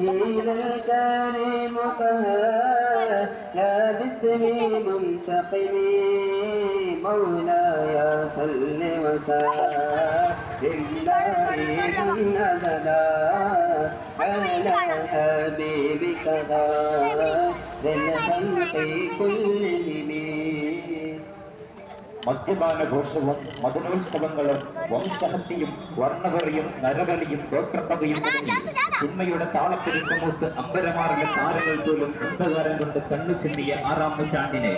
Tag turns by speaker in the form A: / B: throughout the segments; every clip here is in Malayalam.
A: إلى الكريم طه لا باسمه منتقم مولاي صل وسلم دائما أبدا على حبيبك غير الخلق كلهم
B: മദ്യപാന ഘോഷവും മദനോത്സവങ്ങളും വംശഹത്യയും വർണവറിയും നരകലിയും ഗോത്രപ്പകയും തുടങ്ങി. തിന്മയുടെ താളത്തിരിക്കുമൂത്ത് അമ്പരമാറിലെ താരങ്ങൾ പോലും അന്ധകാരം കൊണ്ട് കണ്ണു ചിന്തിയ ആറാം നൂറ്റാണ്ടിനെ.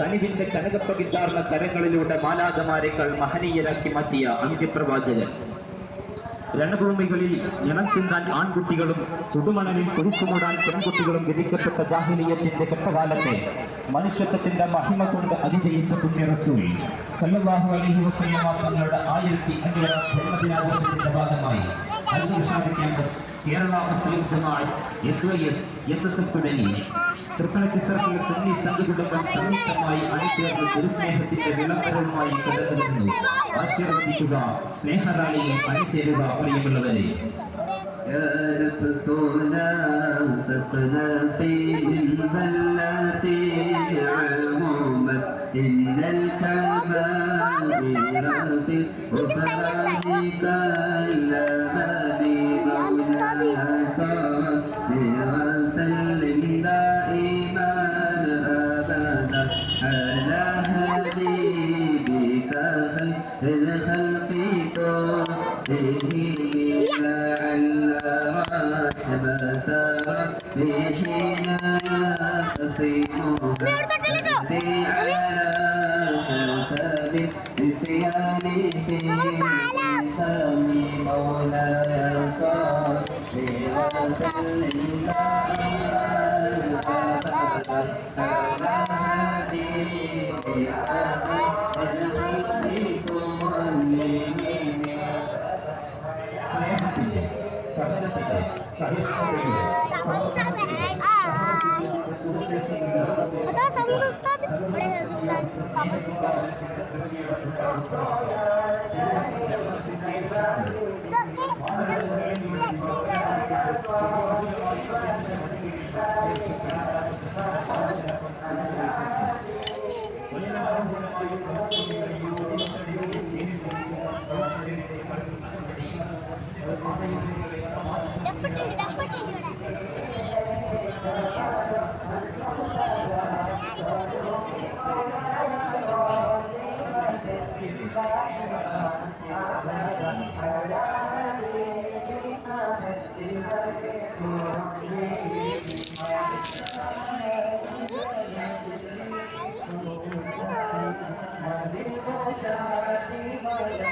B: തനിവിന്റെ കനകപ്പകിത്താർന്ന കരങ്ങളിലൂടെ മാലാകമാരെക്കാൾ മഹനീയരാക്കി മാറ്റിയ അന്ത്യപ്രവാചകൻ. രണഭൂമികളിൽ ഇണം ചിന്താൻ ആൺകുട്ടികളും ചുടുമണലിൽ കുഴിച്ചുമൂടാൻ പെൺകുട്ടികളും വിധിക്കപ്പെട്ട ജാഹിലിയത്തിന്റെ കെട്ടകാലത്തെ മനുഷ്യത്വത്തിന്റെ മഹിമ കൊണ്ട് അതിജയിച്ച പുണ്യ റസൂൽ സല്ലല്ലാഹു അലൈഹി വസല്ലമ തങ്ങളുടെ ആയിരത്തി അഞ്ഞൂറാം ജന്മദിനാഘോഷത്തിന്റെ ഭാഗമായി Albushad campus Kerala Muslim Jamaat S Y S S S F തുടങ്ങി തൃപ്പണച്ചി സർക്കിൾ സുന്നി സംഘകുടുംബം സംയുക്തമായി അണിചേർന്ന് ഗുരുസ്നേഹത്തിന്റെ വിളംബരവുമായി കടന്നു വരുന്നു ആശീർവദിക്കുക സ്നേഹറാലിയിൽ അണിചേരുക പ്രിയമുള്ളവരെ
A: يا نفسنا تتنافي من زلاتي عمومت إن الكلب إرادي وفرادك إلى بابي مولاها صار وسلم دائما أبدا. على حبيبك خير الخلق كله بسياني في سم مولاي صلي وسلم دائما ابدا على
B: حبيبي ابي
C: الحبيب والمؤمنين صحيح سهلتك صحيح حبيبي صحيح Когда со мной достать? Мне достать.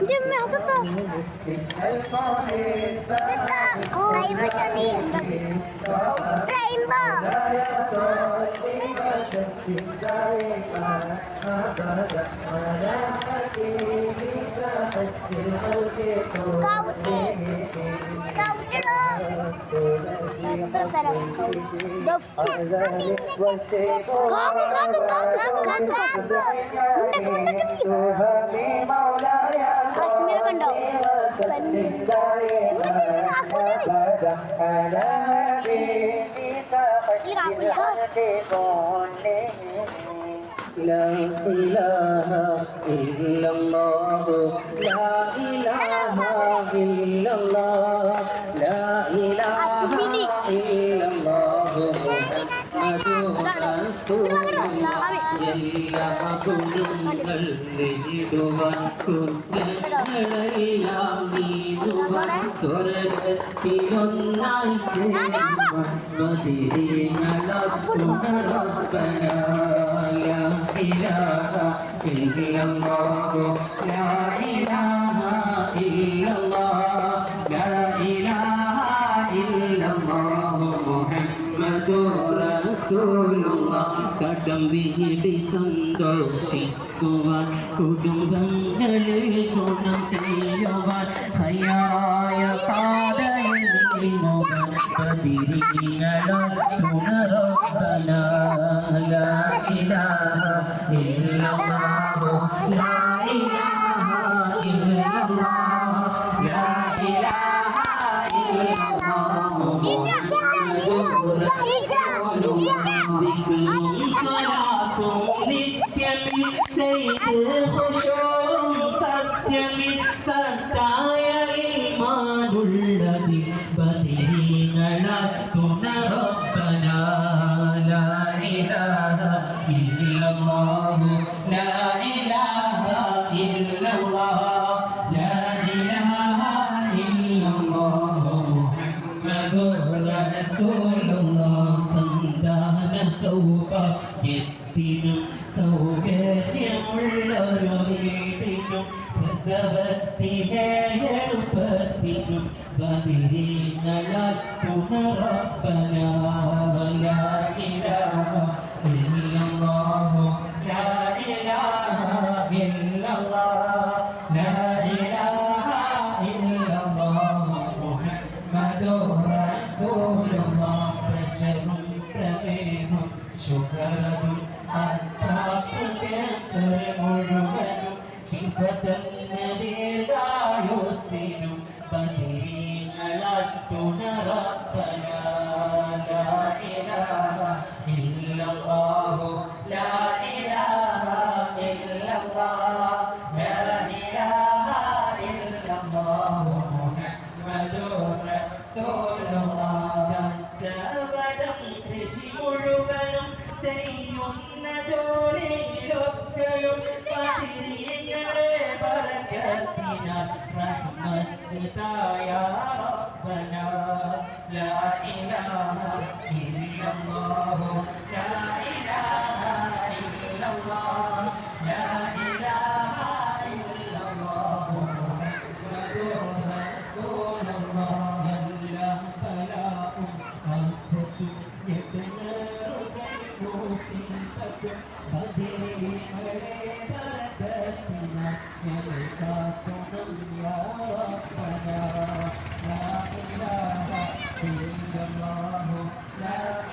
C: جمع تطا تطا ريمبا سكاوتي سكاوتي دفو എത്ര തരം സ്കൗട്ട് ദഫ് കാക്കു കാക്കു കാക്കു കാക്കു കാശ്മീർ കണ്ടോ
A: لا إله إلا الله لا إله إلا الله لا إله إلا الله محمد رسول الله എല്ലാ കുഞ്ഞുങ്ങൾ നേടുവാൻ കുഞ്ഞങ്ങളെല്ലാം നീടുവാൻ സ്വർഗത്തിലൊന്നായി ചേരുവാൻ ലാ ഇലാഹ ഇല്ലല്ലാഹു ലാ ഇലാഹ റസൂലുള്ള കടം വീടി സന്തോഷിക്കുവാൻ കുടുംബങ്ങളിൽ ഗുണം ചെയ്യുവാൻ
C: ഹയായ Yeah. സത്യമിതായ മാനുള്ള ബതിഹീനള തുണറൊപ്പ സന്താന സൗഭാഗ്യത്തിനും സൗകര്യമുള്ളൊരു വീട്ടിനും പ്രസവത്തിലെ എളുപ്പത്തിനും Oh. ശുക്രവും മുഴുവനും ശിവതന്നേടായുസിനും പതിരീങ്ങളത്തുണറപ്പന está Yeah.